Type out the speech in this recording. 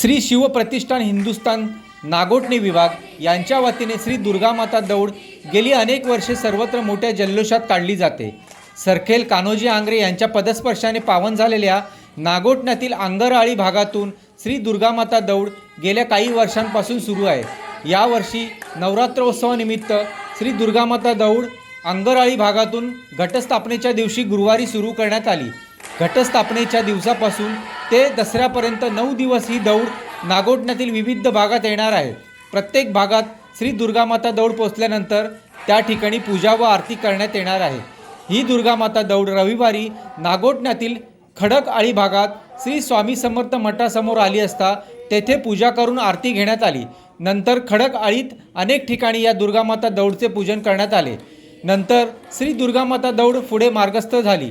श्री शिवप्रतिष्ठान हिंदुस्थान नागोटणे विभाग यांच्या वतीने श्री दुर्गामाता दौड गेली अनेक वर्षे सर्वत्र मोठ्या जल्लोषात काढली जाते. सरखेल कान्होजी आंग्रे यांच्या पदस्पर्शाने पावन झालेल्या नागोटण्यातील आंगरआळी भागातून श्री दुर्गामाता दौड गेल्या काही वर्षांपासून सुरू आहे. यावर्षी नवरात्रोत्सवानिमित्त श्री दुर्गामाता दौड आंगरआळी भागातून घटस्थापनेच्या दिवशी गुरुवारी सुरू करण्यात आली. घटस्थापनेच्या दिवसापासून ते दसऱ्यापर्यंत नऊ दिवस ही दौड नागोठण्यातील विविध भागात येणार आहे. प्रत्येक भागात श्री दुर्गामाता दौड पोचल्यानंतर त्या ठिकाणी पूजा व आरती करण्यात येणार आहे. ही दुर्गामाता दौड रविवारी नागोठण्यातील खडक आळी भागात श्री स्वामी समर्थ मठासमोर आली असता तेथे पूजा करून आरती घेण्यात आली. नंतर खडक आळीत अनेक ठिकाणी या दुर्गामाता दौडचे पूजन करण्यात आले. नंतर श्री दुर्गामाता दौड पुढे मार्गस्थ झाली.